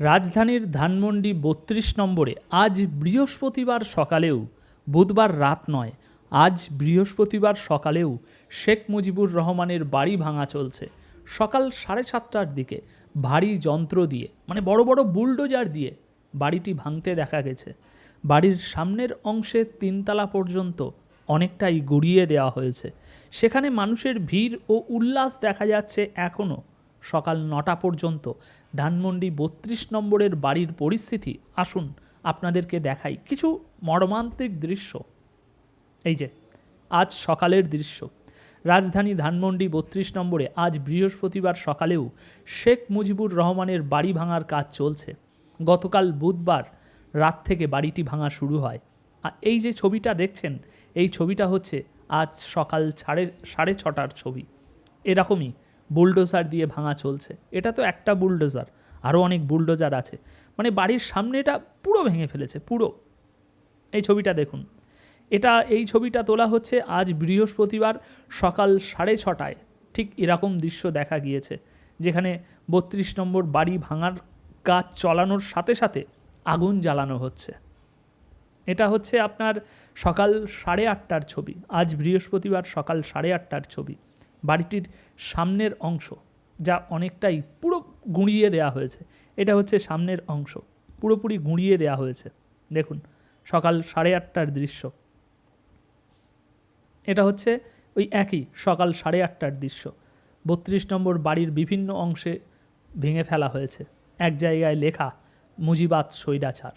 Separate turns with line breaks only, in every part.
রাজধানীর ধানমন্ডি বত্রিশ নম্বরে আজ বৃহস্পতিবার সকালেও বুধবার রাত নয়, আজ বৃহস্পতিবার সকালেও শেখ মুজিবুর রহমানের বাড়ি ভাঙা চলছে। সকাল সাড়ে সাতটার দিকে ভারী যন্ত্র দিয়ে মানে বড় বড় বুলডোজার দিয়ে বাড়িটি ভাঙতে দেখা গেছে। বাড়ির সামনের অংশে তিনতলা পর্যন্ত অনেকটাই গড়িয়ে দেওয়া হয়েছে। সেখানে মানুষের ভিড় ও উল্লাস দেখা যাচ্ছে এখনও। সকাল নটা পর্যন্ত। ধানমন্ডি বত্রিশ নম্বরের বাড়ির পরিস্থিতি, আসুন আপনাদেরকে দেখাই কিছু মর্মান্তিক দৃশ্য। এই যে, আজ সকালের দৃশ্য। রাজধানী ধানমন্ডি বত্রিশ নম্বরে আজ বৃহস্পতিবার সকালেও শেখ মুজিবুর রহমানের বাড়ি ভাঙার কাজ চলছে। গতকাল বুধবার রাত থেকে বাড়িটি ভাঙা শুরু হয়। আর এই যে ছবিটা দেখছেন, এই ছবিটা হচ্ছে আজ সকাল সাড়ে সাড়ে ছটার ছবি। এরকমই বুলডোজার দিয়ে ভাঙা চলছে। এটা তো একটা বুলডোজার আরও অনেক বুলডোজার আছে। মানে বাড়ির সামনেটা পুরো ভেঙে ফেলেছে, পুরো। এই ছবিটা দেখুন। এটা, এই ছবিটা তোলা হচ্ছে আজ বৃহস্পতিবার সকাল সাড়ে ছটায়। ঠিক এরকম দৃশ্য দেখা গিয়েছে, যেখানে বত্রিশ নম্বর বাড়ি ভাঙার কাজ চলানোর সাথে সাথে আগুন জ্বালানো হচ্ছে। এটা হচ্ছে আপনার সকাল সাড়ে আটটার ছবি, আজ বৃহস্পতিবার সকাল সাড়ে আটটার ছবি। বাড়িটির সামনের অংশ, যা অনেকটাই পুরো গুঁড়িয়ে দেওয়া হয়েছে। এটা হচ্ছে সামনের অংশ, পুরোপুরি গুঁড়িয়ে দেওয়া হয়েছে। দেখুন, সকাল সাড়ে আটটার দৃশ্য। এটা হচ্ছে ওই একই সকাল সাড়ে আটটার দৃশ্য। বত্রিশ নম্বর বাড়ির বিভিন্ন অংশে ভেঙে ফেলা হয়েছে। এক জায়গায় লেখা, মুজিবাত স্বৈরাচার।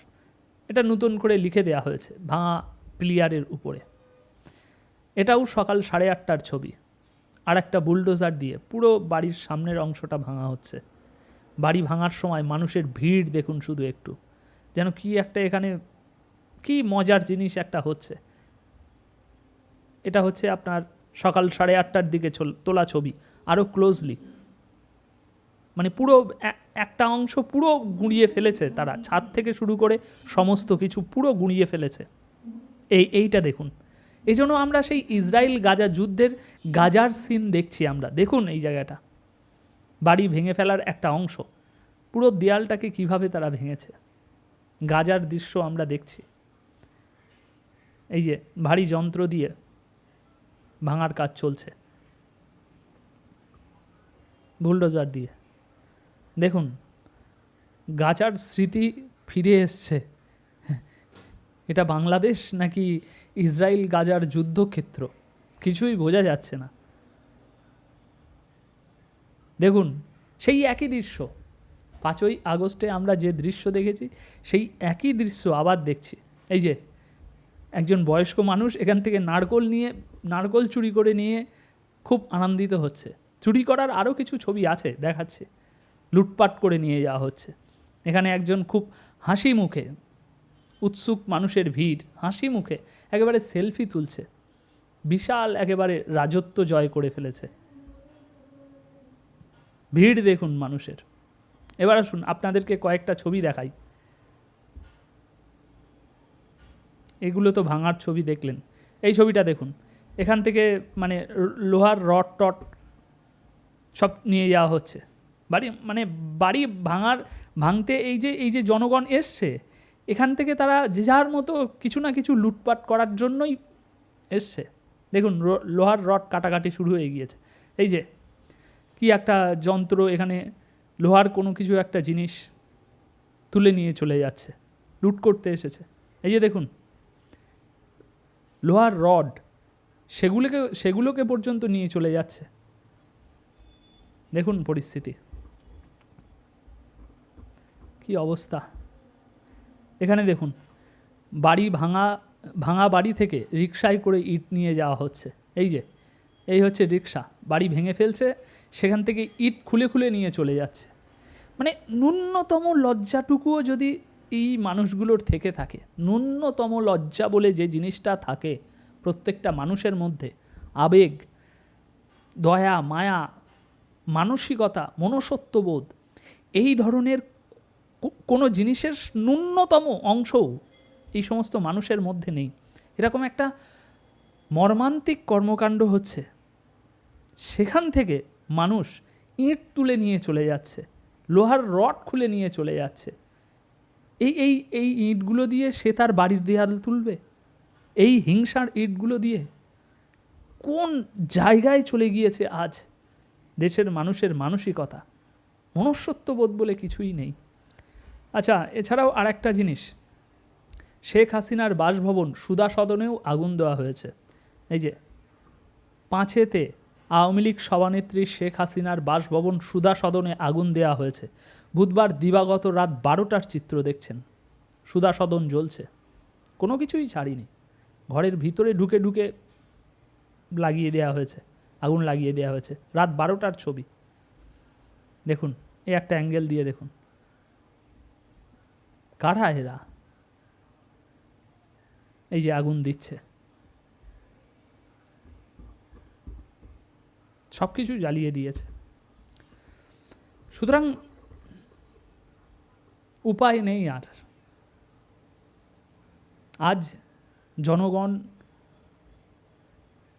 এটা নতুন করে লিখে দেওয়া হয়েছে, ভাঙা প্লিয়ারের উপরে। এটাও সকাল সাড়ে আটটার ছবি। আর একটা বুলডোজার দিয়ে পুরো বাড়ির সামনের অংশটা ভাঙা হচ্ছে। বাড়ি ভাঙার সময় মানুষের ভিড় দেখুন শুধু একটু। যেন কি একটা এখানে, কি মজার জিনিস একটা হচ্ছে। এটা হচ্ছে আপনার সকাল সাড়ে আটটার দিকে তোলা ছবি আরও ক্লোজলি মানে পুরো একটা অংশ পুরো গুঁড়িয়ে ফেলেছে তারা। ছাদ থেকে শুরু করে সমস্ত কিছু পুরো গুঁড়িয়ে ফেলেছে। এই, এইটা দেখুন। এই জন্য আমরা সেই ইসরায়েল গাজা যুদ্ধের গাজার সিন দেখছি আমরা। দেখুন এই জায়গাটা। বাড়ি ভেঙে ফেলার একটা অংশ। পুরো দেয়ালটাকে কীভাবে তারা ভেঙেছে। গাজার দৃশ্য আমরা দেখছি। এই যে ভারী যন্ত্র দিয়ে ভাঙার কাজ চলছে। বুলডোজার দিয়ে। দেখুন, গাজার স্মৃতি ফিরে এসছে। এটা বাংলাদেশ নাকি ইসরায়েল গাজার যুদ্ধক্ষেত্র? কিছুই বোঝা যাচ্ছে না। দেখুন, সেই একই দৃশ্য। পাঁচই আগস্টে আমরা যে দৃশ্য দেখেছি, সেই একই দৃশ্য আবার দেখছি। এই যে, একজন বয়স্ক মানুষ এখান থেকে নারকোল নিয়ে, নারকোল চুরি করে নিয়ে খুব আনন্দিত হচ্ছে। চুরি করার আরও কিছু ছবি আছে, দেখাচ্ছে। লুটপাট করে নিয়ে যাওয়া হচ্ছে। এখানে একজন খুব হাসি মুখে উৎসুক মানুষের ভিড়, হাসি মুখে একেবারে সেলফি তুলছে। বিশাল একেবারে রাজত্ব জয় করে ফেলেছে। ভিড় দেখুন মানুষের। এবার আসুন আপনাদেরকে কয়েকটা ছবি দেখাই। এগুলো তো ভাঙার ছবি দেখলেন। এই ছবিটা দেখুন। এখান থেকে মানে লোহার রড টট সব নিয়ে যাওয়া হচ্ছে। বাড়ি মানে বাড়ি ভাঙার, ভাঙতে এই যে এই যে জনগণ এসছে এখান থেকে তারা যে যার মতো কিছু না কিছু লুটপাট করার জন্যই এসছে। দেখুন লোহার রড কাটাকাটি শুরু হয়ে গিয়েছে। এই যে, কি একটা যন্ত্র এখানে লোহার কোনো কিছু একটা জিনিস তুলে নিয়ে চলে যাচ্ছে, লুট করতে এসেছে। এই যে দেখুন, লোহার রড সেগুলোকে সেগুলোকে পর্যন্ত নিয়ে চলে যাচ্ছে। দেখুন পরিস্থিতি। কি অবস্থা? এখানে দেখুন, বাড়ি ভাঙা ভাঙা বাড়ি থেকে রিক্সায় করে ইট নিয়ে যাওয়া হচ্ছে। এই যে, এই হচ্ছে রিক্সা বাড়ি ভেঙে ফেলছে, সেখান থেকে ইট খুলে খুলে নিয়ে চলে যাচ্ছে। মানে ন্যূনতম লজ্জাটুকুও যদি এই মানুষগুলোর থেকে থাকে, ন্যূনতম লজ্জা বলে যে জিনিসটা থাকে প্রত্যেকটা মানুষের মধ্যে, আবেগ, দয়া, মায়া, মানসিকতা, মনসত্ববোধ, এই ধরনের কোনো জিনিসের ন্যূনতম অংশও এই সমস্ত মানুষের মধ্যে নেই। এরকম একটা মর্মান্তিক কর্মকাণ্ড হচ্ছে। সেখান থেকে মানুষ ইঁট তুলে নিয়ে চলে যাচ্ছে, লোহার রড খুলে নিয়ে চলে যাচ্ছে। এই এই এই ইঁটগুলো দিয়ে সে তার বাড়ির দেয়াল তুলবে? এই হিংসার ইঁটগুলো দিয়ে? কোন জায়গায় চলে গিয়েছে আজ দেশের মানুষের মানসিকতা? মনুষ্যত্ববোধ বলে কিছুই নেই। আচ্ছা এছাড়াও আর একটা জিনিস। শেখ হাসিনার বাসভবন সুদা সদনেও আগুন দেওয়া হয়েছে। এই যে, পাঁচেতে আওয়ামী লীগ সভানেত্রী শেখ হাসিনার বাসভবন সুদা সদনে আগুন দেওয়া হয়েছে। বুধবার দিবাগত রাত বারোটার চিত্র দেখছেন। সুদা সদন জ্বলছে। কোনো কিছুই ছাড়িনি। ঘরের ভিতরে ঢুকে ঢুকে লাগিয়ে দেওয়া হয়েছে। আগুন লাগিয়ে দেওয়া হয়েছে। রাত বারোটার ছবি। দেখুন, এই একটা অ্যাঙ্গেল দিয়ে দেখুন। কারা এরা? এই যে আগুন দিচ্ছে। সব কিছু জ্বালিয়ে দিয়েছে। সুতরাং উপায় নেই আর। আজ জনগণ,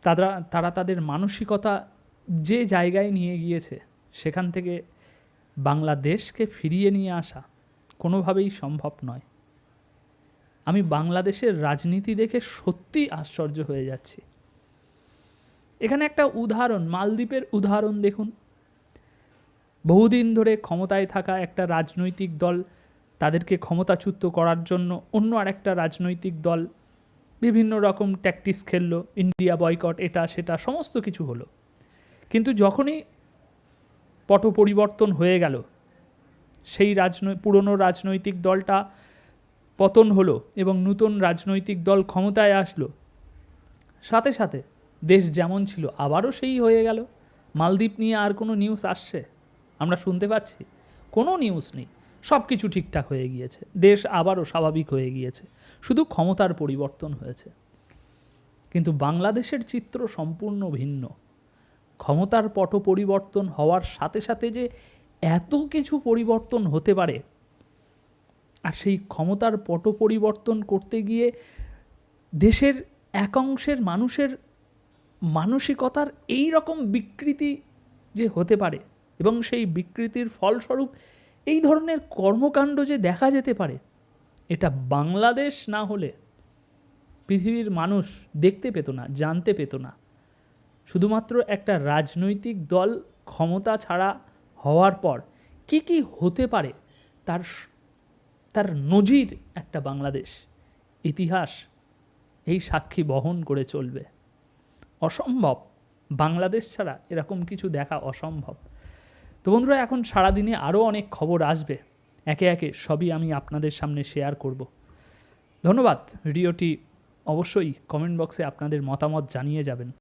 তারা তারা তাদের মানসিকতা যে জায়গায় নিয়ে গিয়েছে, সেখান থেকে বাংলাদেশকে ফিরিয়ে নিয়ে আসা। কোনোভাবেই সম্ভব নয়। আমি বাংলাদেশের রাজনীতি দেখে সত্যি আশ্চর্য হয়ে যাচ্ছি। এখানে একটা উদাহরণ, মালদ্বীপের উদাহরণ দেখুন। বহুদিন ধরে ক্ষমতায় থাকা একটা রাজনৈতিক দল, তাদেরকে ক্ষমতাচ্যুত করার জন্য অন্য আরেকটা রাজনৈতিক দল, বিভিন্ন রকম ট্যাকটিক্স খেললো ইন্ডিয়া বয়কট এটা, সেটা, সমস্ত কিছু হলো। কিন্তু যখনই পট পরিবর্তন হয়ে গেল সেই রাজনৈ, পুরনো রাজনৈতিক দলটা পতন হলো এবং নতুন রাজনৈতিক দল ক্ষমতায় আসলো। সাথে সাথে দেশ যেমন ছিল আবারও সেই হয়ে গেল। মালদ্বীপ নিয়ে আর কোনো নিউজ আসছে? আমরা শুনতে পাচ্ছি। কোনো নিউজ নেই। সব কিছু ঠিকঠাক হয়ে গিয়েছে। দেশ আবারও স্বাভাবিক হয়ে গিয়েছে। শুধু ক্ষমতার পরিবর্তন হয়েছে। কিন্তু বাংলাদেশের চিত্র সম্পূর্ণ ভিন্ন। ক্ষমতার পট পরিবর্তন হওয়ার সাথে সাথে যে এত কিছু পরিবর্তন হতে পারে? আর সেই ক্ষমতার পট পরিবর্তন করতে গিয়ে দেশের একাংশের মানুষের মানসিকতার এই রকম বিকৃতি যে হতে পারে এবং সেই বিকৃতির ফলস্বরূপ এই ধরনের কর্মকাণ্ড যে দেখা যেতে পারে, এটা বাংলাদেশ না হলে পৃথিবীর মানুষ দেখতে পেত না, জানতে পেত না। শুধুমাত্র একটা রাজনৈতিক দল ক্ষমতা ছাড়া হওয়ার পর কি কি হতে পারে তার তার নজির একটা বাংলাদেশ। ইতিহাস এই সাক্ষী বহন করে চলবে। অসম্ভব। বাংলাদেশ ছাড়া এরকম কিছু দেখা অসম্ভব। তো বন্ধুরা, এখন সারাদিনে আরও অনেক খবর আসবে। একে একে সবই আমি আপনাদের সামনে শেয়ার করব। ধন্যবাদ। ভিডিওটি অবশ্যই কমেন্ট বক্সে আপনাদের মতামত জানিয়ে যাবেন।